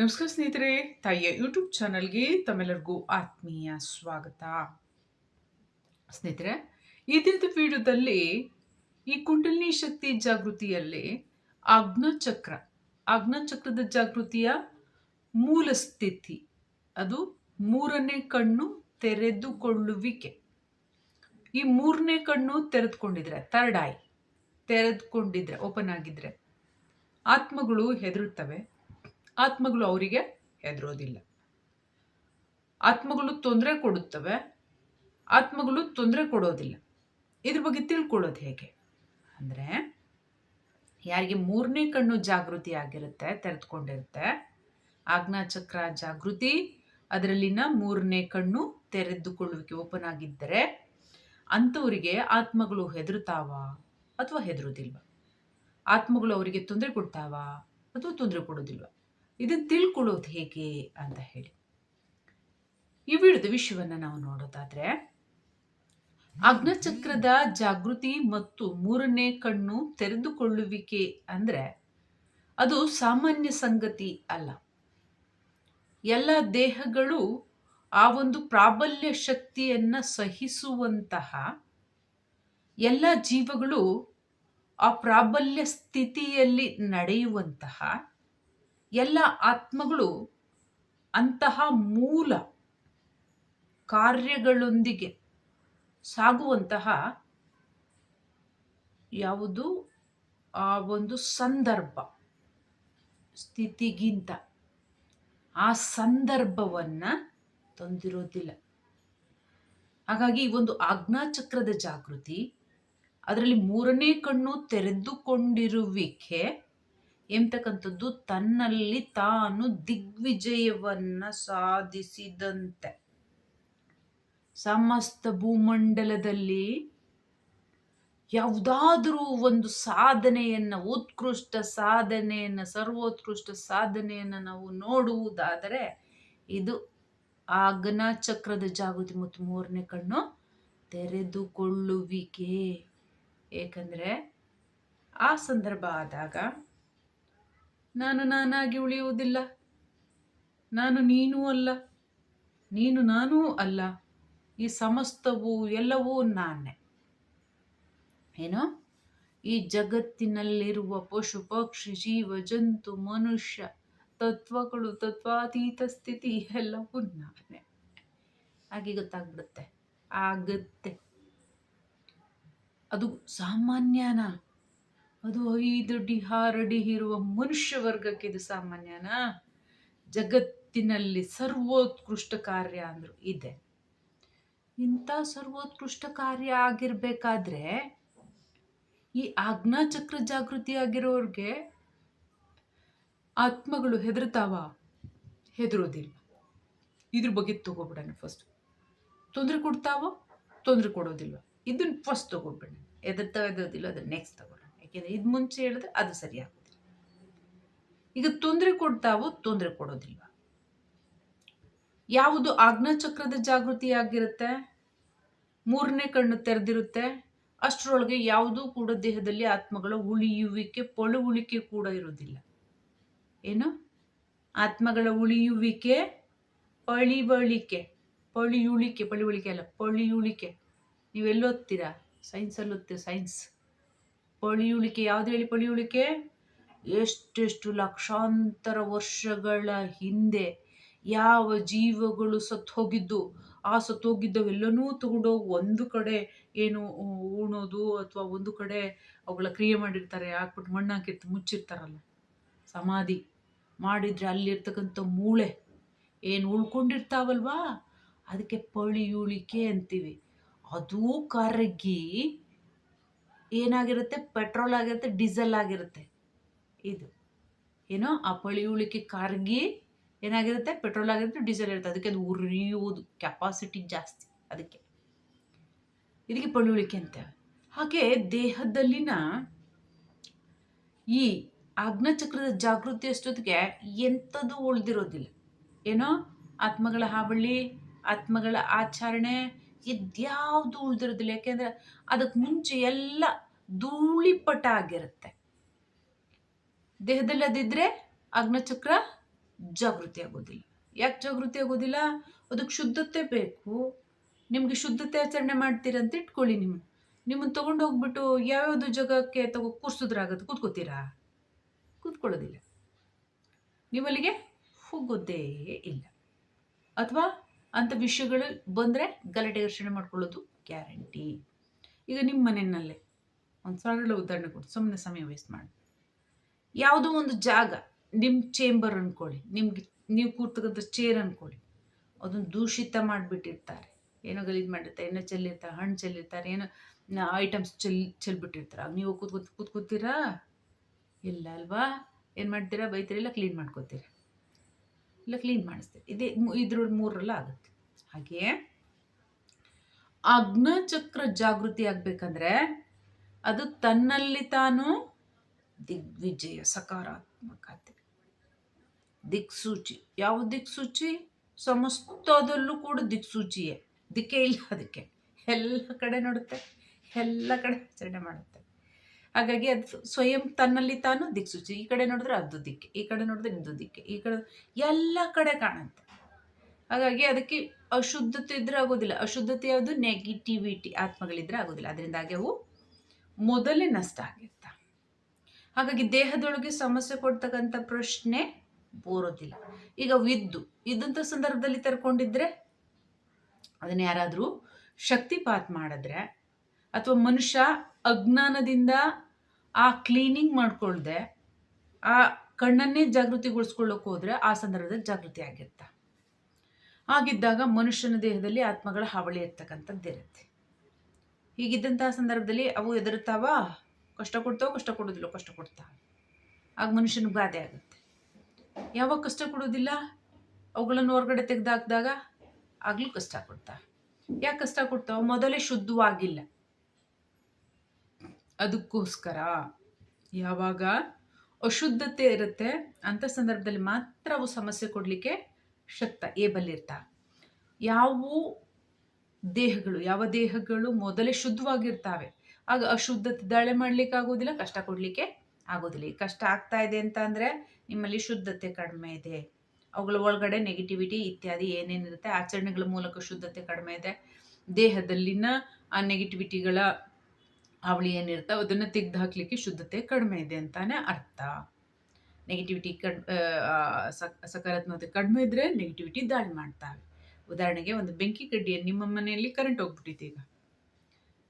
ನಮಸ್ಕಾರ ಸ್ನೇಹಿತರೆ, ತಾಯಿಯ ಯೂಟ್ಯೂಬ್ ಚಾನಲ್ಗೆ ತಮ್ಮೆಲ್ಲರಿಗೂ ಆತ್ಮೀಯ ಸ್ವಾಗತ. ಸ್ನೇಹಿತರೆ, ಈ ದಿನದ ವಿಡಿಯೋದಲ್ಲಿ ಈ ಕುಂಡಲಿನಿ ಶಕ್ತಿ ಜಾಗೃತಿಯಲ್ಲಿ ಅಗ್ನಚಕ್ರ ಆಜ್ಞಾಚಕ್ರದ ಜಾಗೃತಿಯ ಮೂಲ ಸ್ಥಿತಿ. ಅದು ಮೂರನೇ ಕಣ್ಣು ತೆರೆದುಕೊಳ್ಳುವಿಕೆ. ಈ ಮೂರನೇ ಕಣ್ಣು ತೆರೆದುಕೊಂಡಿದ್ರೆ ಥರ್ಡ್ ಐ ತೆರೆದುಕೊಂಡಿದ್ರೆ ಓಪನ್ ಆಗಿದ್ರೆ, ಆತ್ಮಗಳು ಹೆದರುತ್ತವೆ. ಆತ್ಮಗಳು ಅವರಿಗೆ ಹೆದರೋದಿಲ್ಲ. ಆತ್ಮಗಳು ತೊಂದರೆ ಕೊಡುತ್ತವೆ, ಆತ್ಮಗಳು ತೊಂದರೆ ಕೊಡೋದಿಲ್ಲ. ಇದ್ರ ಬಗ್ಗೆ ತಿಳ್ಕೊಳ್ಳೋದು ಹೇಗೆ? ಅಂದರೆ ಯಾರಿಗೆ ಮೂರನೇ ಕಣ್ಣು ಜಾಗೃತಿ ಆಗಿರುತ್ತೆ, ತೆರೆದುಕೊಂಡಿರುತ್ತೆ ಆಜ್ಞಾಚಕ್ರ ಜಾಗೃತಿ, ಅದರಲ್ಲಿನ ಮೂರನೇ ಕಣ್ಣು ತೆರೆದುಕೊಳ್ಳುವಿಕೆ ಓಪನ್ ಆಗಿದ್ದರೆ ಅಂಥವರಿಗೆ ಆತ್ಮಗಳು ಹೆದರುತ್ತಾವ ಅಥವಾ ಹೆದರುವುದಿಲ್ವ? ಆತ್ಮಗಳು ಅವರಿಗೆ ತೊಂದರೆ ಕೊಡ್ತಾವ ಅಥವಾ ತೊಂದರೆ ಕೊಡೋದಿಲ್ವ? ಇದನ್ನು ತಿಳ್ಕೊಳ್ಳೋದು ಹೇಗೆ ಅಂತ ಹೇಳಿ. ಈ ವಿಡಿಯೋದ ವಿಷಯವನ್ನು ನಾವು ನೋಡೋದಾದರೆ, ಅಗ್ನಚಕ್ರದ ಜಾಗೃತಿ ಮತ್ತು ಮೂರನೇ ಕಣ್ಣು ತೆರೆದುಕೊಳ್ಳುವಿಕೆ ಅಂದರೆ ಅದು ಸಾಮಾನ್ಯ ಸಂಗತಿ ಅಲ್ಲ. ಎಲ್ಲ ದೇಹಗಳು ಆ ಒಂದು ಪ್ರಾಬಲ್ಯ ಶಕ್ತಿಯನ್ನು ಸಹಿಸುವಂತಹ ಎಲ್ಲ ಜೀವಗಳು ಆ ಪ್ರಾಬಲ್ಯ ಸ್ಥಿತಿಯಲ್ಲಿ ನಡೆಯುವಂತಹ ಎಲ್ಲ ಆತ್ಮಗಳು ಅಂತಹ ಮೂಲ ಕಾರ್ಯಗಳೊಂದಿಗೆ ಸಾಗುವಂತಹ ಯಾವುದು? ಆ ಒಂದು ಸಂದರ್ಭ, ಸ್ಥಿತಿಗಿಂತ ಆ ಸಂದರ್ಭವನ್ನು ತಂದಿರೋದಿಲ್ಲ. ಹಾಗಾಗಿ ಈ ಒಂದು ಆಜ್ಞಾಚಕ್ರದ ಜಾಗೃತಿ, ಅದರಲ್ಲಿ ಮೂರನೇ ಕಣ್ಣು ತೆರೆದುಕೊಂಡಿರುವಿಕೆ ಎಂಬತಕ್ಕಂಥದ್ದು ತನ್ನಲ್ಲಿ ತಾನು ದಿಗ್ವಿಜಯವನ್ನ ಸಾಧಿಸಿದಂತೆ. ಸಮಸ್ತ ಭೂಮಂಡಲದಲ್ಲಿ ಯಾವುದಾದರೂ ಒಂದು ಸಾಧನೆಯನ್ನು, ಉತ್ಕೃಷ್ಟ ಸಾಧನೆಯನ್ನು, ಸರ್ವೋತ್ಕೃಷ್ಟ ಸಾಧನೆಯನ್ನು ನಾವು ನೋಡುವುದಾದರೆ ಇದು ಆಗ್ನ ಚಕ್ರದ ಜಾಗೃತಿ ಮತ್ತು ಮೂರನೇ ಕಣ್ಣು ತೆರೆದುಕೊಳ್ಳುವಿಕೆ. ಏಕೆಂದರೆ ಆ ಸಂದರ್ಭ ಆದಾಗ ನಾನು ನಾನಾಗಿ ಉಳಿಯುವುದಿಲ್ಲ. ನಾನು ನೀನೂ ಅಲ್ಲ. ನೀನು ನಾನೂ ಅಲ್ಲ. ಈ ಸಮಸ್ತವು ಎಲ್ಲವೂ ನಾನೇ. ಏನೋ? ಈ ಜಗತ್ತಿನಲ್ಲಿರುವ ಪಶು, ಪಕ್ಷಿ, ಜೀವ, ಜಂತು, ಮನುಷ್ಯ, ತತ್ವಗಳು, ತತ್ವಾತೀತ ಸ್ಥಿತಿ ಎಲ್ಲವೂ ನಾನೇ. ಹಾಗೆ ಗೊತ್ತಾಗ್ಬಿಡುತ್ತೆ. ಆಗತ್ತೆ. ಅದು ಸಾಮಾನ್ಯನಾ? ಅದು ಐದು ಹಾರಡಿ ಇರುವ ಮನುಷ್ಯ ವರ್ಗಕ್ಕೆ ಇದು ಸಾಮಾನ್ಯನಾ? ಜಗತ್ತಿನಲ್ಲಿ ಸರ್ವೋತ್ಕೃಷ್ಟ ಕಾರ್ಯ ಅಂದ್ರು ಇದೆ. ಇಂಥ ಸರ್ವೋತ್ಕೃಷ್ಟ ಕಾರ್ಯ ಆಗಿರ್ಬೇಕಾದ್ರೆ ಈ ಆಜ್ಞಾಚಕ್ರ ಜಾಗೃತಿ ಆಗಿರೋರ್ಗೆ ಆತ್ಮಗಳು ಹೆದರ್ತಾವ? ಹೆದರೋದಿಲ್ಲ. ಇದ್ರ ಬಗ್ಗೆ ತಗೋಬಿಡೋಣ ಫಸ್ಟ್ ತೊಂದರೆ ಕೊಡ್ತಾವೋ? ತೊಂದರೆ ಕೊಡೋದಿಲ್ವ ಇದನ್ನ ಫಸ್ಟ್ ತಗೋಬಿಡೋಣ ಎದರ್ತಾವ ಎದರೋದಿಲ್ಲ ಅದನ್ನ ನೆಕ್ಸ್ಟ್ ತಗೋ ಯಾಕೆಂದರೆ ಇದು ಮುಂಚೆ ಹೇಳಿದ್ರೆ ಅದು ಸರಿಯಾಗುತ್ತೆ ಈಗ ತೊಂದರೆ ಕೊಡ್ತಾವೋ ತೊಂದರೆ ಕೊಡೋದಿಲ್ವ? ಯಾವುದು ಆಜ್ಞಾಚಕ್ರದ ಜಾಗೃತಿ ಆಗಿರುತ್ತೆ? ಮೂರನೇ ಕಣ್ಣು ತೆರೆದಿರುತ್ತೆ. ಅಷ್ಟರೊಳಗೆ ಯಾವುದೂ ಕೂಡ ದೇಹದಲ್ಲಿ ಆತ್ಮಗಳ ಉಳಿಯುವಿಕೆ ಪಳುವುಳಿಕೆ ಕೂಡ ಇರೋದಿಲ್ಲ ಏನು? ಆತ್ಮಗಳ ಉಳಿಯುವಿಕೆ, ಪಳಿವಳಿಕೆ. ಪಳಿಯುಳಿಕೆ, ಪಳಿವಳಿಕೆ ಅಲ್ಲ, ಪಳಿಯುಳಿಕೆ. ನೀವೆಲ್ಲೋದ್ತೀರಾ ಸೈನ್ಸ್ ಸೈನ್ಸಲ್ಲಿ ಓದ್ತೀರಾ ಸೈನ್ಸ್ ಪಳಿಯುಳಿಕೆ, ಯಾವ್ದು ಹೇಳಿ ಪಳಿಯುಳಿಕೆ? ಎಷ್ಟೆಷ್ಟು ಲಕ್ಷಾಂತರ ವರ್ಷಗಳ ಹಿಂದೆ ಯಾವ ಜೀವಗಳು ಸತ್ತು ಹೋಗಿದ್ದು? ಆ ಸತ್ತು ಹೋಗಿದ್ದವೆಲ್ಲನೂ ತಗೊಂಡೋಗಿ ಒಂದು ಕಡೆ ಏನು ಉಣೋದು ಅಥವಾ ಒಂದು ಕಡೆ ಅವುಗಳ ಕ್ರಿಯೆ ಮಾಡಿರ್ತಾರೆ, ಹಾಕ್ಬಿಟ್ಟು ಮಣ್ಣು ಮುಚ್ಚಿರ್ತಾರಲ್ಲ. ಸಮಾಧಿ ಮಾಡಿದ್ರೆ ಅಲ್ಲಿರ್ತಕ್ಕಂಥ ಮೂಳೆ ಏನು ಉಳ್ಕೊಂಡಿರ್ತಾವಲ್ವಾ? ಅದಕ್ಕೆ ಪಳಿಯುಳಿಕೆ ಅಂತೀವಿ. ಅದು ಕರಗಿ ಏನಾಗಿರುತ್ತೆ? ಪೆಟ್ರೋಲ್ ಆಗಿರುತ್ತೆ, ಡೀಸೆಲ್ ಆಗಿರುತ್ತೆ. ಇದು. ಏನೋ ಆ ಪಳಿಯುಳಿಕೆ ಕಾರ್ಗಿ ಏನಾಗಿರುತ್ತೆ? ಪೆಟ್ರೋಲ್ ಆಗಿರುತ್ತೆ, ಡೀಸೆಲ್ ಇರುತ್ತೆ ಅದಕ್ಕೆ ಅದು ಉರಿಯುವುದು. ಕೆಪಾಸಿಟಿ ಜಾಸ್ತಿ ಅದಕ್ಕೆ. ಇದಕ್ಕೆ ಪಳಿಯುಳಿಕೆ ಅಂತ. ಹಾಗೆ ದೇಹದಲ್ಲಿನ ಈ ಅಗ್ನಚಕ್ರದ ಜಾಗೃತಿ ಅಷ್ಟೊತ್ತಿಗೆ ಎಂಥದ್ದು ಉಳಿದಿರೋದಿಲ್ಲ. ಏನೋ ಆತ್ಮಗಳ ಹಾವಳಿ, ಆತ್ಮಗಳ ಆಚರಣೆ ಇದ್ಯಾವುದು ಉಳಿದಿರೋದಿಲ್ಲ. ಯಾಕೆಂದರೆ ಅದಕ್ಕೆ ಮುಂಚೆ ಎಲ್ಲ ಧೂಳಿಪಟ ಆಗಿರುತ್ತೆ ದೇಹದಲ್ಲಿ ಅದಿದ್ರೆ ಅಗ್ನಚಕ್ರ ಜಾಗೃತಿ ಆಗೋದಿಲ್ಲ ಯಾಕೆ ಜಾಗೃತಿ ಆಗೋದಿಲ್ಲ ಅದಕ್ಕೆ ಶುದ್ಧತೆ ಬೇಕು. ನಿಮಗೆ ಶುದ್ಧತೆ ಆಚರಣೆ ಮಾಡ್ತೀರಂತ ಇಟ್ಕೊಳ್ಳಿ ನಿಮ್ಮ, ನಿಮ್ಮನ್ನು ತೊಗೊಂಡು ಹೋಗ್ಬಿಟ್ಟು ಯಾವ್ಯಾವುದು ಜಾಗಕ್ಕೆ ತಗೋ ಕೂರ್ಸಿದ್ರಾಗತ್ತೆ ಕೂತ್ಕೋತೀರಾ? ಕೂತ್ಕೊಳ್ಳೋದಿಲ್ಲ. ನೀವಲ್ಲಿಗೆ ಹೋಗೋದೇ ಇಲ್ಲ. ಅಥವಾ ಅಂಥ ವಿಷಯಗಳು ಬಂದರೆ ಗಲಾಟೆ ಘರ್ಷಣೆ ಮಾಡ್ಕೊಳ್ಳೋದು ಗ್ಯಾರಂಟಿ. ಈಗ ನಿಮ್ಮ ಮನೆಯಲ್ಲೇ ಒಂದು ಸರಳ ಉದಾಹರಣೆ ಕೊಟ್ಟು ಸುಮ್ಮನೆ ಸಮಯ ವೇಸ್ಟ್ ಮಾಡಿ. ಯಾವುದೋ ಒಂದು ಜಾಗ ನಿಮ್ಮ ಚೇಂಬರ್ ಅಂದ್ಕೊಳ್ಳಿ ನಿಮ್ಗೆ ನೀವು ಕೂರ್ತಕ್ಕಂಥ ಚೇರ್ ಅಂದ್ಕೊಳ್ಳಿ ಅದನ್ನು ದೂಷಿತ ಮಾಡಿಬಿಟ್ಟಿರ್ತಾರೆ. ಏನೋ ಗಲೀಜು ಮಾಡಿರ್ತಾರೆ ಏನೋ ಚೆಲ್ಲಿರ್ತಾರೆ, ಹಣ್ಣು ಚೆಲ್ಲಿರ್ತಾರೆ, ಏನೋ ಐಟಮ್ಸ್ ಚೆಲ್, ಚೆಲ್ಬಿಟ್ಟಿರ್ತಾರೆ. ನೀವು ಕೂತ್ಕೊ, ಕೂತ್ಕೋತೀರಾ? ಇಲ್ಲ ಅಲ್ವಾ? ಏನು ಮಾಡ್ತೀರಾ? ಬೈತೀರಿಲ್ಲ ಕ್ಲೀನ್ ಮಾಡ್ಕೋತೀರಾ? ಇಲ್ಲ ಕ್ಲೀನ್ ಮಾಡಿಸ್ತೇವೆ. ಇದೇ ಇದ್ರೊಳಗೆ ಮೂರಲ್ಲ ಆಗುತ್ತೆ. ಹಾಗೆ ಅಗ್ನಚಕ್ರ ಜಾಗೃತಿ ಆಗಬೇಕಂದ್ರೆ ಅದು ತನ್ನಲ್ಲಿ ತಾನು ದಿಗ್ವಿಜಯ ಸಕಾರಾತ್ಮಕತೆ ದಿಕ್ಸೂಚಿ. ಯಾವ ದಿಕ್ಸೂಚಿ? ಸಮಸ್ತದಲ್ಲೂ ಕೂಡ ದಿಕ್ಸೂಚಿಯೇ. ದಿಕ್ಕೇ ಇಲ್ಲ ಅದಕ್ಕೆ. ಎಲ್ಲ ಕಡೆ ನೋಡುತ್ತೆ. ಎಲ್ಲ ಕಡೆ ಆಚರಣೆ ಮಾಡುತ್ತೆ. ಹಾಗಾಗಿ ಅದು ಸ್ವಯಂ ತನ್ನಲ್ಲಿ ತಾನು ದಿಕ್ಸೂಚಿ ಈ ಕಡೆ ನೋಡಿದ್ರೆ ಅದು ದಿಕ್ಕೆ, ಈ ಕಡೆ ನೋಡಿದ್ರೆ ಇದು ದಿಕ್ಕೆ, ಈ ಕಡೆ ಎಲ್ಲ ಕಡೆ ಕಾಣುತ್ತೆ. ಹಾಗಾಗಿ ಅದಕ್ಕೆ ಅಶುದ್ಧತೆ ಇದ್ರೆ ಆಗೋದಿಲ್ಲ. ಅಶುದ್ಧತೆ ಯಾವುದು? ನೆಗೆಟಿವಿಟಿ ಆತ್ಮಗಳಿದ್ರೆ ಆಗೋದಿಲ್ಲ. ಅದರಿಂದಾಗಿ ಅವು ಮೊದಲೇ ನಷ್ಟ ಆಗಿರ್ತ. ಹಾಗಾಗಿ ದೇಹದೊಳಗೆ ಸಮಸ್ಯೆ ಕೊಡ್ತಕ್ಕಂಥ ಪ್ರಶ್ನೆ ಬೋರೋದಿಲ್ಲ. ಈಗ ವಿದ್ದು ಇದ್ದಂಥ ಸಂದರ್ಭದಲ್ಲಿ ತರ್ಕೊಂಡಿದ್ರೆ ಅದನ್ನ ಯಾರಾದರೂ ಶಕ್ತಿಪಾತ್ ಮಾಡಿದ್ರೆ ಅಥವಾ ಮನುಷ್ಯ ಅಜ್ಞಾನದಿಂದ ಆ ಕ್ಲೀನಿಂಗ್ ಮಾಡ್ಕೊಳ್ದೆ, ಆ ಕಣ್ಣನ್ನೇ ಜಾಗೃತಿಗೊಳಿಸ್ಕೊಳ್ಳೋಕೆ ಹೋದರೆ ಆ ಸಂದರ್ಭದಲ್ಲಿ ಜಾಗೃತಿ ಆಗಿರ್ತ. ಆಗಿದ್ದಾಗ ಮನುಷ್ಯನ ದೇಹದಲ್ಲಿ ಆತ್ಮಗಳ ಹಾವಳಿ ಇರ್ತಕ್ಕಂಥದ್ದಿರುತ್ತೆ ಹೀಗಿದ್ದಂತಹ ಸಂದರ್ಭದಲ್ಲಿ ಅವು ಎದುರುತ್ತಾವ ಕಷ್ಟ ಕೊಡ್ತಾವೋ, ಕಷ್ಟ ಕೊಡೋದಿಲ್ಲ, ಕಷ್ಟ ಕೊಡ್ತಾವ. ಆಗ ಮನುಷ್ಯನಿಗೆ ಬಾಧೆ ಆಗುತ್ತೆ. ಯಾವಾಗ ಕಷ್ಟ ಕೊಡೋದಿಲ್ಲ? ಅವುಗಳನ್ನು ಹೊರಗಡೆ ತೆಗೆದಾಕಿದಾಗ ಆಗಲೂ ಕಷ್ಟ ಕೊಡ್ತಾವೆ. ಯಾಕೆ ಕಷ್ಟ ಕೊಡ್ತಾವ? ಮೊದಲೇ ಶುದ್ಧವಾಗಿಲ್ಲ. ಅದಕ್ಕೋಸ್ಕರ ಯಾವಾಗ ಅಶುದ್ಧತೆ ಇರುತ್ತೆ ಅಂಥ ಸಂದರ್ಭದಲ್ಲಿ ಮಾತ್ರ ಅವು ಸಮಸ್ಯೆ ಕೊಡಲಿಕ್ಕೆ ಶಕ್ತ, ಏಬಲ್ ಇರ್ತ. ಯಾವ ದೇಹಗಳು ಯಾವ ದೇಹಗಳು ಮೊದಲೇ ಶುದ್ಧವಾಗಿರ್ತಾವೆ, ಆಗ ಅಶುದ್ಧತೆ ದಾಳಿ ಮಾಡ್ಲಿಕ್ಕೆ ಆಗೋದಿಲ್ಲ ಕಷ್ಟ ಕೊಡಲಿಕ್ಕೆ ಆಗೋದಿಲ್ಲ ಈ ಕಷ್ಟ ಆಗ್ತಾ ಇದೆ ಅಂತ ಅಂದರೆ ನಿಮ್ಮಲ್ಲಿ ಶುದ್ಧತೆ ಕಡಿಮೆ ಇದೆ. ಅವುಗಳ ಒಳಗಡೆ ನೆಗೆಟಿವಿಟಿ ಇತ್ಯಾದಿ ಏನೇನಿರುತ್ತೆ, ಆಚರಣೆಗಳ ಮೂಲಕ ಶುದ್ಧತೆ ಕಡಿಮೆ ಇದೆ. ದೇಹದಲ್ಲಿನ ಆ ನೆಗೆಟಿವಿಟಿಗಳ ಅವಳಿ ಏನಿರ್ತಾವೆ ಅದನ್ನು ತೆಗೆದು ಹಾಕಲಿಕ್ಕೆ ಶುದ್ಧತೆ ಕಡಿಮೆ ಇದೆ ಅಂತಾನೆ ಅರ್ಥ. ನೆಗೆಟಿವಿಟಿ ಕಡ್ ಸಕಾರಾತ್ಮಕತೆ ಕಡಿಮೆ ಇದ್ದರೆ ನೆಗೆಟಿವಿಟಿ ದಾಳಿ ಮಾಡ್ತಾವೆ. ಉದಾಹರಣೆಗೆ ಒಂದು ಬೆಂಕಿ ಕಡ್ಡಿ ನಿಮ್ಮ ಮನೆಯಲ್ಲಿ ಕರೆಂಟ್ ಹೋಗ್ಬಿಟ್ಟಿತ್ತು ಈಗ.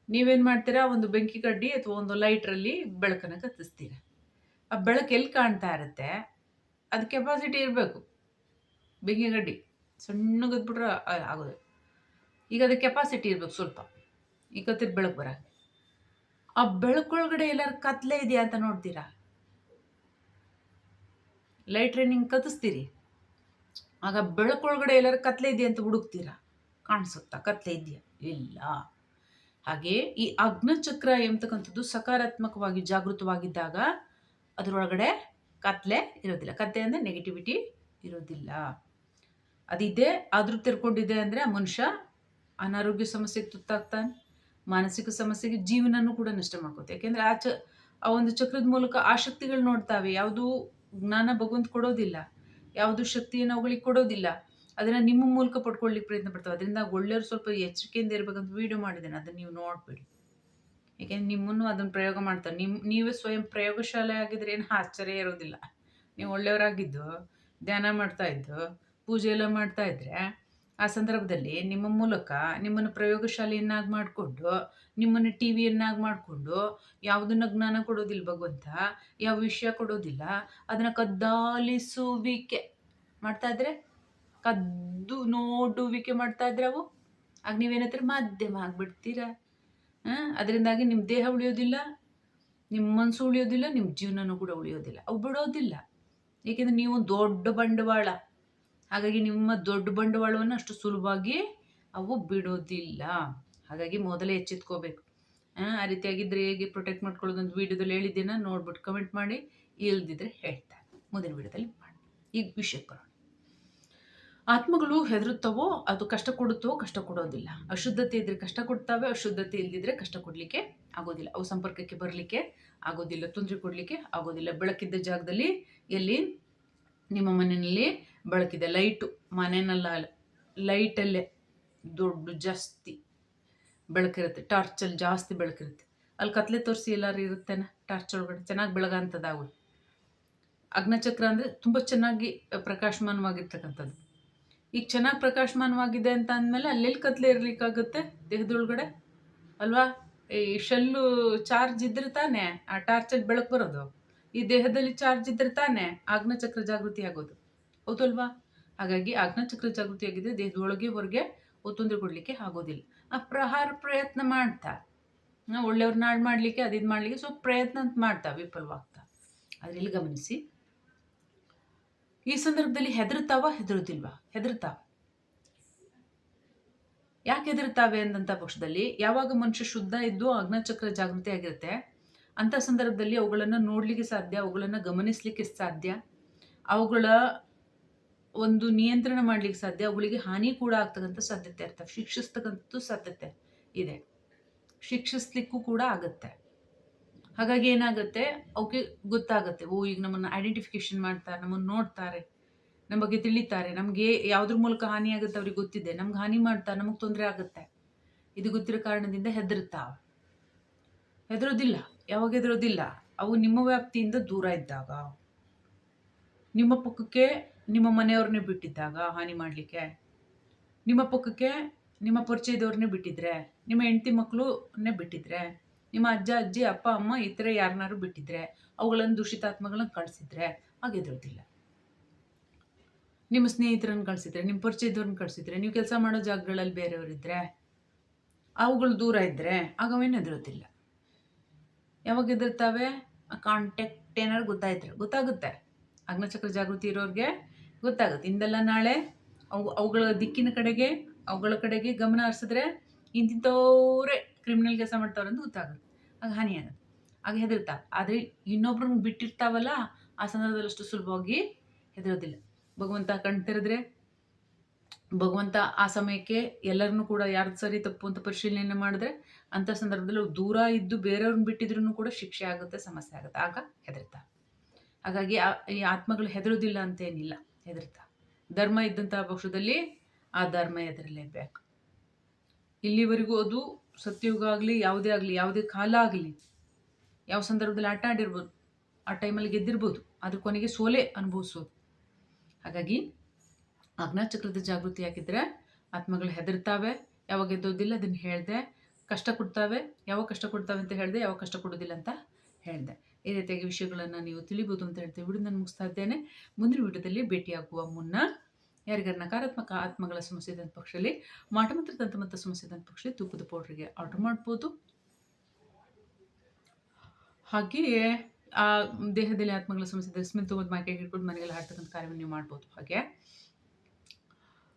ನೀವೇನು ಮಾಡ್ತೀರಾ, ಒಂದು ಬೆಂಕಿ ಕಡ್ಡಿ ಅಥವಾ ಒಂದು ಲೈಟ್ರಲ್ಲಿ ಬೆಳಕನ್ನು ಕತ್ತಿಸ್ತೀರ ಆ ಬೆಳಕು ಎಲ್ಲಿ ಕಾಣ್ತಾ ಇರುತ್ತೆ, ಅದು ಕೆಪಾಸಿಟಿ ಇರಬೇಕು. ಬೆಂಕಿ ಕಡ್ಡಿ ಸಣ್ಣಗದ್ಬಿಟ್ರೆ ಆಗೋದು. ಈಗ ಅದು ಕೆಪಾಸಿಟಿ ಇರಬೇಕು ಸ್ವಲ್ಪ. ಈಗ ಬೆಳಕು ಬರ ಆ ಬೆಳಕೊಳಗಡೆ ಎಲ್ಲಾರು ಕತ್ಲೆ ಇದೆಯಾ ಅಂತ ನೋಡ್ತೀರಾ? ಲೈಟ್ ರನ್ನಿಂಗ್ ಕತ್ತಿಸ್ತೀರಿ. ಆಗ ಬೆಳಕೊಳಗಡೆ ಎಲ್ಲರ ಕತ್ಲೆ ಇದೆಯಾ ಅಂತ ಹುಡುಕ್ತೀರಾ? ಕಾಣಿಸುತ್ತಾ ಕತ್ಲೆ ಇದೆಯಾ? ಇಲ್ಲ. ಹಾಗೆ ಈ ಅಗ್ನಚಕ್ರ ಎಂಬತಕ್ಕಂಥದ್ದು ಸಕಾರಾತ್ಮಕವಾಗಿ ಜಾಗೃತವಾಗಿದ್ದಾಗ ಅದರೊಳಗಡೆ ಕತ್ಲೆ ಇರೋದಿಲ್ಲ. ಕತ್ತೆ ಅಂದರೆ ನೆಗೆಟಿವಿಟಿ ಇರೋದಿಲ್ಲ. ಅದಿದೆ, ಆದರೂ ತಿರ್ಕೊಂಡಿದೆ ಅಂದರೆ ಆ ಮನುಷ್ಯ ಅನಾರೋಗ್ಯ ಸಮಸ್ಯೆಗೆ ತುತ್ತಾಗ್ತಾನೆ. ಮಾನಸಿಕ ಸಮಸ್ಯೆಗೆ ಜೀವನನೂ ಕೂಡ ನಷ್ಟ ಮಾಡ್ಕೋತೆ ಯಾಕೆಂದರೆ ಆ ಚ, ಆ ಒಂದು ಚಕ್ರದ ಮೂಲಕ ಆ ಶಕ್ತಿಗಳು ನೋಡ್ತಾವೆ. ಯಾವುದು ಜ್ಞಾನ ಭಗವಂತ ಕೊಡೋದಿಲ್ಲ. ಯಾವುದು ಶಕ್ತಿಯನ್ನು ಅವುಗಳಿಗೆ ಕೊಡೋದಿಲ್ಲ. ಅದನ್ನು ನಿಮ್ಮ ಮೂಲಕ ಪಡ್ಕೊಳ್ಳಿಕ್ಕೆ ಪ್ರಯತ್ನ ಪಡ್ತಾವೆ. ಅದರಿಂದ ಒಳ್ಳೆಯವರು ಸ್ವಲ್ಪ ಎಚ್ಚರಿಕೆಯಿಂದ ಇರಬೇಕಂತ ವೀಡಿಯೋ ಮಾಡಿದ್ದೇನೆ. ಅದನ್ನು ನೀವು ನೋಡಬೇಡಿ. ಯಾಕೆಂದ್ರೆ ನಿಮ್ಮನ್ನು ಅದನ್ನು ಪ್ರಯೋಗ ಮಾಡ್ತಾರೆ. ನಿಮ್ಮ ನೀವೇ ಸ್ವಯಂ ಪ್ರಯೋಗಶಾಲೆ ಆಗಿದ್ರೆ ಏನು ಆಶ್ಚರ್ಯ ಇರೋದಿಲ್ಲ. ನೀವು ಒಳ್ಳೆಯವರಾಗಿದ್ದು, ಧ್ಯಾನ ಮಾಡ್ತಾ ಇದ್ದು, ಪೂಜೆ ಎಲ್ಲ ಮಾಡ್ತಾ ಇದ್ರೆ ಆ ಸಂದರ್ಭದಲ್ಲಿ ನಿಮ್ಮ ಮೂಲಕ ನಿಮ್ಮನ್ನು ಪ್ರಯೋಗಶಾಲೆಯನ್ನಾಗಿ ಮಾಡಿಕೊಂಡು, ನಿಮ್ಮನ್ನು ಟಿ ವಿಯನ್ನಾಗಿ ಮಾಡಿಕೊಂಡು ಯಾವುದನ್ನು ಜ್ಞಾನ ಕೊಡೋದಿಲ್ಲ ಭಗವಂತ, ಯಾವ ವಿಷಯ ಕೊಡೋದಿಲ್ಲ, ಅದನ್ನು ಕದ್ದಾಲಿಸುವಿಕೆ ಮಾಡ್ತಾ ಇದ್ರೆ? ಕದ್ದು ನೋಡುವಿಕೆ ಮಾಡ್ತಾ ಇದ್ರೆ ಅವು? ಆಗ ನೀವೇನತ್ರ ಮಾಧ್ಯಮ ಆಗಿಬಿಡ್ತೀರ? ಅದರಿಂದಾಗಿ ನಿಮ್ಮ ದೇಹ ಉಳಿಯೋದಿಲ್ಲ, ನಿಮ್ಮ ಮನಸ್ಸು ಉಳಿಯೋದಿಲ್ಲ, ನಿಮ್ಮ ಜೀವನನೂ ಕೂಡ ಉಳಿಯೋದಿಲ್ಲ. ಅವು ಬಿಡೋದಿಲ್ಲ. ಏಕೆಂದರೆ ನೀವು ದೊಡ್ಡ ಬಂಡವಾಳ. ಹಾಗಾಗಿ ನಿಮ್ಮ ದೊಡ್ಡ ಬಂಡವಾಳವನ್ನು ಅಷ್ಟು ಸುಲಭವಾಗಿ ಅವು ಬಿಡೋದಿಲ್ಲ. ಹಾಗಾಗಿ ಮೊದಲೇ ಎಚ್ಚೆತ್ಕೋಬೇಕು. ಆ ರೀತಿಯಾಗಿದ್ದರೆ ಹೇಗೆ ಪ್ರೊಟೆಕ್ಟ್ ಮಾಡ್ಕೊಳ್ಳೋದು ಒಂದು ವೀಡಿಯೋದಲ್ಲಿ ಹೇಳಿದ್ದೀನ, ನೋಡ್ಬಿಟ್ಟು ಕಮೆಂಟ್ ಮಾಡಿ, ಇಲ್ದಿದ್ರೆ ಹೇಳ್ತಾರೆ. ಮುಂದಿನ ವೀಡಿಯೋದಲ್ಲಿ ಮಾಡಿ. ಈಗ ವಿಷಯಕ್ಕೆ ಬರೋಣ. ಆತ್ಮಗಳು ಹೆದರುತ್ತವೋ, ಅದು ಕಷ್ಟ ಕೊಡುತ್ತವೋ ಕಷ್ಟ ಕೊಡೋದಿಲ್ಲ. ಅಶುದ್ಧತೆ ಇದ್ದರೆ ಕಷ್ಟ ಕೊಡ್ತಾವೆ, ಅಶುದ್ಧತೆ ಇಲ್ದಿದ್ರೆ ಕಷ್ಟ ಕೊಡಲಿಕ್ಕೆ ಆಗೋದಿಲ್ಲ. ಅವು ಸಂಪರ್ಕಕ್ಕೆ ಬರಲಿಕ್ಕೆ ಆಗೋದಿಲ್ಲ, ತೊಂದರೆ ಕೊಡಲಿಕ್ಕೆ ಆಗೋದಿಲ್ಲ. ಬೆಳಕಿದ್ದ ಜಾಗದಲ್ಲಿ ಎಲ್ಲಿ? ನಿಮ್ಮ ಮನೆಯಲ್ಲಿ ಬೆಳಕಿದೆ. ಲೈಟು, ಮನೆಯಲ್ಲ ಲೈಟಲ್ಲೇ ದೊಡ್ಡ ಜಾಸ್ತಿ ಬೆಳಕಿರುತ್ತೆ. ಟಾರ್ಚಲ್ಲಿ ಜಾಸ್ತಿ ಬೆಳಕಿರುತ್ತೆ. ಅಲ್ಲಿ ಕತ್ಲೆ ತೋರಿಸಿ ಎಲ್ಲರೂ ಇರುತ್ತೇನೆ? ಟಾರ್ಚ್ ಒಳಗಡೆ. ಚೆನ್ನಾಗಿ ಬೆಳಗಂಥದ್ದು ಅಗ್ನಚಕ್ರ ಅಂದರೆ ತುಂಬ ಚೆನ್ನಾಗಿ ಪ್ರಕಾಶಮಾನವಾಗಿರ್ತಕ್ಕಂಥದ್ದು. ಈಗ ಚೆನ್ನಾಗಿ ಪ್ರಕಾಶಮಾನವಾಗಿದೆ ಅಂತ ಅಂದಮೇಲೆ ಅಲ್ಲೆಲ್ಲಿ ಕತ್ಲೆ ಇರಲಿಕ್ಕಾಗುತ್ತೆ? ದೇಹದೊಳಗಡೆ? ಅಲ್ವಾ? ಈ ಶೆಲ್ಲು ಚಾರ್ಜ್ ಇದ್ರೆ ತಾನೇ, ಆ ಟಾರ್ಚಲ್ಲಿ ಬೆಳಕು ಬರೋದು. ಈ ದೇಹದಲ್ಲಿ ಚಾರ್ಜ್ ಇದ್ರೆ ತಾನೇ ಆಗ್ನಚಕ್ರ ಜಾಗೃತಿ ಆಗೋದು. ಹೌದಲ್ವಾ? ಹಾಗಾಗಿ ಆಗ್ನಚಕ್ರ ಜಾಗೃತಿ ಆಗಿದ್ರೆ ದೇಹದೊಳಗೆ ಹೊರಗೆ ತೊಂದರೆ ಕೊಡಲಿಕ್ಕೆ ಆಗೋದಿಲ್ಲ. ಆ ಪ್ರಹಾರ ಪ್ರಯತ್ನ ಮಾಡ್ತಾ. ಒಳ್ಳೆಯವ್ರನ್ನ ನಾಡು ಮಾಡಲಿಕ್ಕೆ ಅದಿದು ಮಾಡಲಿಕ್ಕೆ ಸ್ವಲ್ಪ ಪ್ರಯತ್ನ ಅಂತ ಮಾಡ್ತಾ ವಿಫಲವಾಗ್ತಾ. ಅದರಲ್ಲಿ ಗಮನಿಸಿ. ಈ ಸಂದರ್ಭದಲ್ಲಿ ಹೆದರ್ತಾವ ಹೆದರುದಿಲ್ವಾ? ಹೆದರ್ತಾವ ಯಾಕೆ ಹೆದರ್ತಾವೆ ಅಂದಂಥ ಪಕ್ಷದಲ್ಲಿ ಯಾವಾಗ ಮನುಷ್ಯ ಶುದ್ಧ ಇದ್ದು ಅಗ್ನಚಕ್ರ ಜಾಗೃತಿ ಆಗಿರುತ್ತೆ, ಅಂಥ ಸಂದರ್ಭದಲ್ಲಿ ಅವುಗಳನ್ನು ನೋಡಲಿಕ್ಕೆ ಸಾಧ್ಯ, ಅವುಗಳನ್ನು ಗಮನಿಸಲಿಕ್ಕೆ ಸಾಧ್ಯ, ಅವುಗಳ ಒಂದು ನಿಯಂತ್ರಣ ಮಾಡ್ಲಿಕ್ಕೆ ಸಾಧ್ಯ ಅವುಗಳಿಗೆ ಹಾನಿ ಕೂಡ ಆಗ್ತಕ್ಕಂಥ ಸಾಧ್ಯತೆ ಇರ್ತವೆ ಶಿಕ್ಷಿಸ್ತಕ್ಕಂಥದ್ದು ಸಾಧ್ಯತೆ ಇದೆ. ಶಿಕ್ಷಿಸ್ಲಿಕ್ಕೂ ಕೂಡ ಆಗುತ್ತೆ. ಹಾಗಾಗಿ ಏನಾಗುತ್ತೆ? ಅವಕ್ಕೆ ಗೊತ್ತಾಗುತ್ತೆ. ಓ, ಈಗ ನಮ್ಮನ್ನು ಐಡೆಂಟಿಫಿಕೇಶನ್ ಮಾಡ್ತಾರೆ, ನಮ್ಮನ್ನು ನೋಡ್ತಾರೆ, ನಮ್ಮ ಬಗ್ಗೆ ತಿಳಿತಾರೆ. ನಮಗೆ ಯಾವುದ್ರ ಮೂಲಕ ಹಾನಿ ಆಗುತ್ತೆ ಅವ್ರಿಗೆ ಗೊತ್ತಿದೆ. ನಮ್ಗೆ ಹಾನಿ ಮಾಡ್ತಾರೆ ನಮಗೆ ತೊಂದರೆ ಆಗುತ್ತೆ. ಇದು ಗೊತ್ತಿರೋ ಕಾರಣದಿಂದ ಹೆದರುತ್ತಾವೆ ಹೆದರೋದಿಲ್ಲ. ಯಾವಾಗ ಹೆದರೋದಿಲ್ಲ? ಅವು ನಿಮ್ಮ ವ್ಯಾಪ್ತಿಯಿಂದ ದೂರ ಇದ್ದಾಗ. ನಿಮ್ಮ ಪಕ್ಕಕ್ಕೆ ನಿಮ್ಮ ಮನೆಯವ್ರನ್ನೇ ಬಿಟ್ಟಿದ್ದಾಗ ಹಾನಿ ಮಾಡಲಿಕ್ಕೆ? ನಿಮ್ಮ ಪಕ್ಕಕ್ಕೆ ನಿಮ್ಮ ಪರಿಚಯದವ್ರನ್ನೇ ಬಿಟ್ಟಿದ್ರೆ? ನಿಮ್ಮ ಹೆಂಡತಿ ಮಕ್ಕಳುನ್ನೇ ಬಿಟ್ಟಿದ್ರೆ? ನಿಮ್ಮ ಅಜ್ಜ, ಅಜ್ಜಿ, ಅಪ್ಪ, ಅಮ್ಮ ಈ ಥರ ಯಾರನ್ನಾರು ಬಿಟ್ಟಿದ್ರೆ? ಅವುಗಳನ್ನು ದೂಷಿತಾತ್ಮಗಳನ್ನ ಕಳಿಸಿದ್ರೆ? ಹೆದರುತ್ತಿಲ್ಲ ನಿಮ್ಮ ಸ್ನೇಹಿತರನ್ನು ಕಳಿಸಿದ್ರೆ, ನಿಮ್ಮ ಪರಿಚಯದವ್ರನ್ನ ಕಳಿಸಿದ್ರೆ, ನೀವು ಕೆಲಸ ಮಾಡೋ ಜಾಗಗಳಲ್ಲಿ ಬೇರೆಯವರಿದ್ದರೆ ಅವುಗಳು ದೂರ ಇದ್ದರೆ ಆಗವೇನು ಎದುರುತ್ತಿಲ್ಲ ಯಾವಾಗ ಎದುರ್ತಾವೆ ಕಾಂಟ್ಯಾಕ್ಟ್ ಏನಾದ್ರು ಗೊತ್ತಾಯ್ತಾರೆ. ಗೊತ್ತಾಗುತ್ತೆ. ಅಗ್ನಚಕ್ರ ಜಾಗೃತಿ ಇರೋರಿಗೆ ಗೊತ್ತಾಗುತ್ತೆ. ಇಂದೆಲ್ಲ ನಾಳೆ ಅವು, ಅವುಗಳ ದಿಕ್ಕಿನ ಕಡೆಗೆ, ಅವುಗಳ ಕಡೆಗೆ ಗಮನ ಹರಿಸಿದ್ರೆ ಇಂತಿಂಥವ್ರೆ ಕ್ರಿಮಿನಲ್ ಕೆಲಸ ಮಾಡ್ತಾವ್ರೆ ಅಂತ ಗೊತ್ತಾಗುತ್ತೆ. ಆಗ ಹಾನಿಯಾಗುತ್ತೆ ಆಗ ಹೆದರ್ತಾ. ಆದರೆ ಇನ್ನೊಬ್ರನ್ನ ಬಿಟ್ಟಿರ್ತಾವಲ್ಲ, ಆ ಸಂದರ್ಭದಲ್ಲಿ ಅಷ್ಟು ಸುಲಭವಾಗಿ ಹೆದರೋದಿಲ್ಲ. ಭಗವಂತ ಕಣ್ತೆರೆದ್ರೆ ಭಗವಂತ ಆ ಸಮಯಕ್ಕೆ ಎಲ್ಲರನ್ನೂ ಕೂಡ ಯಾರ್ದು ಸರಿ ತಪ್ಪು ಅಂತ ಪರಿಶೀಲನೆ ಮಾಡಿದ್ರೆ ಅಂಥ ಸಂದರ್ಭದಲ್ಲಿ ದೂರ ಇದ್ದು ಬೇರೆಯವ್ರನ್ನ ಬಿಟ್ಟಿದ್ರೂ ಕೂಡ ಶಿಕ್ಷೆ ಆಗುತ್ತೆ, ಸಮಸ್ಯೆ ಆಗುತ್ತೆ. ಆಗ ಹೆದರ್ತಾ. ಹಾಗಾಗಿ ಈ ಆತ್ಮಗಳು ಹೆದರೋದಿಲ್ಲ ಅಂತೇನಿಲ್ಲ. ಹೆದರ್ತಾ. ಧರ್ಮ ಇದ್ದಂತಹ ಪಕ್ಷದಲ್ಲಿ ಆ ಧರ್ಮ ಎದುರಲೇಬೇಕು ಇಲ್ಲಿವರೆಗೂ ಅದು ಸತ್ಯಯುಗ ಆಗಲಿ, ಯಾವುದೇ ಆಗಲಿ, ಯಾವುದೇ ಕಾಲ ಆಗಲಿ, ಯಾವ ಸಂದರ್ಭದಲ್ಲಿ ಆಟ ಆಡಿರ್ಬೋದು, ಆ ಟೈಮಲ್ಲಿ ಗೆದ್ದಿರ್ಬೋದು ಅದ್ರ ಕೊನೆಗೆ ಸೋಲೆ ಅನುಭವಿಸೋದು. ಹಾಗಾಗಿ ಅಗ್ನಚಕ್ರದ ಜಾಗೃತಿ ಆಗಿದ್ರೆ ಆತ್ಮಗಳು ಹೆದರ್ತಾವೆ, ಯಾವಾಗ ಗೆದ್ದೋದಿಲ್ಲ ಅದನ್ನು ಹೇಳಿದೆ, ಕಷ್ಟ ಕೊಡ್ತಾವೆ, ಯಾವಾಗ ಕಷ್ಟ ಕೊಡ್ತಾವೆ ಅಂತ ಹೇಳಿದೆ, ಯಾವಾಗ ಕಷ್ಟ ಕೊಡೋದಿಲ್ಲ ಅಂತ ಹೇಳಿದೆ. ಈ ರೀತಿಯಾಗಿ ವಿಷಯಗಳನ್ನು ನೀವು ತಿಳಿಬೋದು ಅಂತ ಹೇಳ್ತೀವಿ ವಿಡಿಯೋ ನಾನು ಮುಗಿಸ್ತಾ ಇದ್ದೇನೆ. ಮುಂದಿನ ವಿಡಿಯೋದಲ್ಲಿ ಭೇಟಿಯಾಗುವ ಮುನ್ನ ಯಾರಿಗಾರ ನಕಾರಾತ್ಮಕ ಆತ್ಮಗಳ ಸಮಸ್ಯೆ ಇದ್ದಂಥ ಪಕ್ಷದಲ್ಲಿ ಮಾಟಮಂತ್ರ ದಂತ ಮತ್ತು ಸಮಸ್ಯೆ ಇದ್ದಂಥ ಪಕ್ಷದಲ್ಲಿ ತೂಕದ ಪೌಡ್ರಿಗೆ ಆರ್ಡರ್ ಮಾಡ್ಬೋದು. ಹಾಗೆಯೇ ಆ, ದೇಹದಲ್ಲಿ ಆತ್ಮಗಳ ಸಮಸ್ಯೆ ಸ್ಮಿತ್ ತಗೊಂಡು ಮೈಕೈ ಹಿಡ್ಕೊಂಡು ಮನೆಯಲ್ಲಿ ಹಾಡ್ತಕ್ಕಂಥ ಕಾರ್ಯವನ್ನು ನೀವು ಮಾಡ್ಬೋದು. ಹಾಗೆ,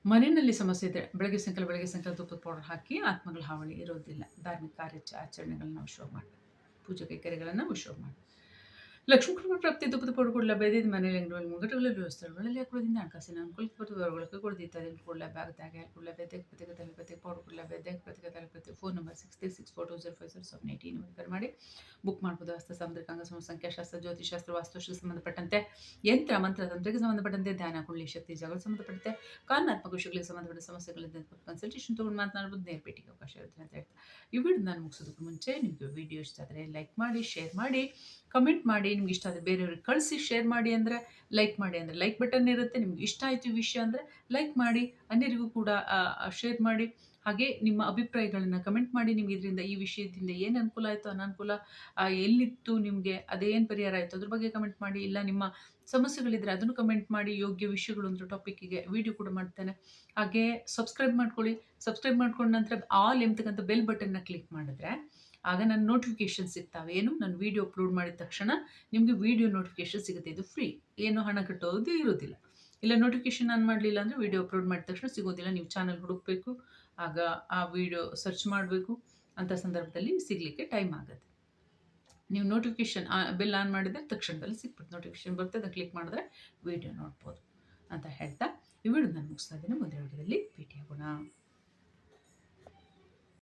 ಮನೆಯಲ್ಲಿ ಸಮಸ್ಯೆ ಇದೆ ಬೆಳಗ್ಗೆ ಸಂಕಲ್ಪ ಬೆಳಗ್ಗೆ ಸಂಕಲ್ಪ ತುಪ್ಪದ ಪೌಡರ್ ಹಾಕಿ ಆತ್ಮಗಳ ಹಾವಳಿ ಇರೋದಿಲ್ಲ. ಧಾರ್ಮಿಕ ಕಾರ್ಯ ಆಚರಣೆಗಳನ್ನ ವಿಶ್ವ ಮಾಡಿ ಪೂಜೆ ಕೈಕರ್ಯಗಳನ್ನು ವಿಶ್ವ ಮಾಡಿ ಲಕ್ಷ್ಮೀ ಕುಮಾರ್ ಪ್ರಾಪ್ತಿ ತುಪ್ಪದ ಪಡ್ಕೊಳ್ಳ ಬೇದಿದ ಮನೆಯಲ್ಲಿ ಅಂಗಡಿಗಳಲ್ಲಿ ಮುಂಗಟಗಳ ವ್ಯವಸ್ಥೆಗಳಲ್ಲಿ ಹಾಕೊಳ್ಳೋದ್ರಿಂದ ಹಣಕಾಸಿನ ಅನುಕೂಲ ಬರ್ತದೆ ಹೊರಗೊಳಕ್ಕೆ ಕೊಡ್ದಿತ್ತು ಅದನ್ನು ಕೊಡಲ ಬ್ಯಾಗ್ ತ್ಯಾಗ ಕೊಡಲ ಬೆದ್ದೆಗೆ ಪ್ರತಿಗೆ ತಲೆ ಪ್ರತಿ ಪೌಡರ್ ಕೊಡಲ ಪ್ರತಿ phone number six three six four two zero five zero seven eighteen ಕರೆ ಮಾಡಿ. ಬುಕ್ ಮಾಡ್ಬೋದು. ಹಸ್ತ ಅಂಗ ಸಂಖ್ಯಾಶಾಸ್ತ್ರ ಜ್ಯೋತಿಷಾಸ್ತ್ರ ವಾಸ್ತುಶಾಸ್ತ್ರ ಸಂಬಂಧಪಟ್ಟಂತೆ ಯಂತ್ರ, ಮಂತ್ರ, ತಂತ್ರಕ್ಕೆ ಸಂಬಂಧಪಟ್ಟಂತೆ ಧ್ಯಾನ, ಕುಳ್ಳಿ, ಶಕ್ತಿ ಜಾಗಕ್ಕೆ ಸಂಬಂಧಪಟ್ಟಂತೆ ಕಾರಣಾತ್ಮಕ ವಿಷಯಗಳಿಗೆ ಸಂಬಂಧಪಟ್ಟ ಸಮಸ್ಯೆಗಳಿಂದ ಕನ್ಸಲ್ಟೇಷನ್ ತೊಗೊಂಡು ಮಾತನಾಡ್ಬೋದು. ನೇರ ಭೇಟಿಗೆ ಅವಕಾಶ ಇರುತ್ತೆ ಅಂತ ಹೇಳ್ತಾ ಈ ವಿಡಿಯೋ ನಾನು ಮುಗಿಸೋದಕ್ಕೆ ಮುಂಚೆ ನಿಮಗೆ ವಿಡಿಯೋ ಇಷ್ಟ ಆದರೆ ಲೈಕ್ ಮಾಡಿ ಶೇರ್ ಮಾಡಿ. ಕಮೆಂಟ್ ಮಾಡಿ, ನಿಮ್ಗೆ ಇಷ್ಟ ಆದರೆ ಬೇರೆಯವ್ರಿಗೆ ಕಳಿಸಿ ಶೇರ್ ಮಾಡಿ ಅಂದರೆ ಲೈಕ್ ಮಾಡಿ ಅಂದರೆ ಲೈಕ್ ಬಟನ್ ಇರುತ್ತೆ. ನಿಮ್ಗೆ ಇಷ್ಟ ಆಯಿತು ವಿಷಯ ಅಂದರೆ ಲೈಕ್ ಮಾಡಿ, ಅನ್ಯರಿಗೂ ಕೂಡ ಶೇರ್ ಮಾಡಿ. ಹಾಗೆ ನಿಮ್ಮ ಅಭಿಪ್ರಾಯಗಳನ್ನು ಕಮೆಂಟ್ ಮಾಡಿ. ನಿಮ್ಗೆ ಇದರಿಂದ ಈ ವಿಷಯದಿಂದ ಏನು ಅನುಕೂಲ ಆಯಿತು, ಅನಾನುಕೂಲ ಎಲ್ಲಿತ್ತು ನಿಮಗೆ, ಅದೇನು ಪರಿಹಾರ ಆಯಿತು ಅದ್ರ ಬಗ್ಗೆ ಕಮೆಂಟ್ ಮಾಡಿ. ಇಲ್ಲ ನಿಮ್ಮ ಸಮಸ್ಯೆಗಳಿದ್ರೆ ಅದನ್ನು ಕಮೆಂಟ್ ಮಾಡಿ. ಯೋಗ್ಯ ವಿಷಯಗಳು ಅಂದರೆ ಟಾಪಿಕ್ಕಿಗೆ ವಿಡಿಯೋ ಕೂಡ ಮಾಡ್ತೇನೆ. ಹಾಗೆ ಸಬ್ಸ್ಕ್ರೈಬ್ ಮಾಡ್ಕೊಳ್ಳಿ. ಸಬ್ಸ್ಕ್ರೈಬ್ ಮಾಡ್ಕೊಂಡ ನಂತರ ಆಲ್ ಎಂಬತಕ್ಕಂಥ ಬೆಲ್ ಬಟನ್ನ ಕ್ಲಿಕ್ ಮಾಡಿದ್ರೆ ಆಗ ನನ್ನ ನೋಟಿಫಿಕೇಷನ್ ಸಿಗ್ತಾವೆ ಏನು? ನಾನು ವೀಡಿಯೋ ಅಪ್ಲೋಡ್ ಮಾಡಿದ ತಕ್ಷಣ ನಿಮಗೆ ವೀಡಿಯೋ ನೋಟಿಫಿಕೇಷನ್ ಸಿಗುತ್ತೆ. ಇದು ಫ್ರೀ ಏನು ಹಣ ಕಟ್ಟೋದು ಇರೋದಿಲ್ಲ ಇಲ್ಲ ನೋಟಿಫಿಕೇಷನ್ ಆನ್ ಮಾಡಲಿಲ್ಲ ಅಂದರೆ ವೀಡಿಯೋ ಅಪ್ಲೋಡ್ ಮಾಡಿದ ತಕ್ಷಣ ಸಿಗೋದಿಲ್ಲ ನೀವು ಚಾನಲ್ ಹುಡುಕಬೇಕು. ಆಗ ಆ ವಿಡಿಯೋ ಸರ್ಚ್ ಮಾಡಬೇಕು. ಅಂಥ ಸಂದರ್ಭದಲ್ಲಿ ಸಿಗಲಿಕ್ಕೆ ಟೈಮ್ ಆಗುತ್ತೆ. ನೀವು ನೋಟಿಫಿಕೇಶನ್ ಬೆಲ್ ಆನ್ ಮಾಡಿದರೆ ತಕ್ಷಣದಲ್ಲಿ ಸಿಕ್ಬಿಟ್ಟು ನೋಟಿಫಿಕೇಶನ್ ಬರುತ್ತೆ ಅದನ್ನು ಕ್ಲಿಕ್ ಮಾಡಿದ್ರೆ ವೀಡಿಯೋ ನೋಡ್ಬೋದು. ಅಂತ ಹೇಳ್ತಾ, ಈ ವಿಡಿಯೋ ನಾನು ಮುಗಿಸ್ತಾ ಇದ್ದೀನಿ. ಮುಂದೆ ವಿಡಿಯೋದಲ್ಲಿ ಭೇಟಿಯಾಗೋಣ.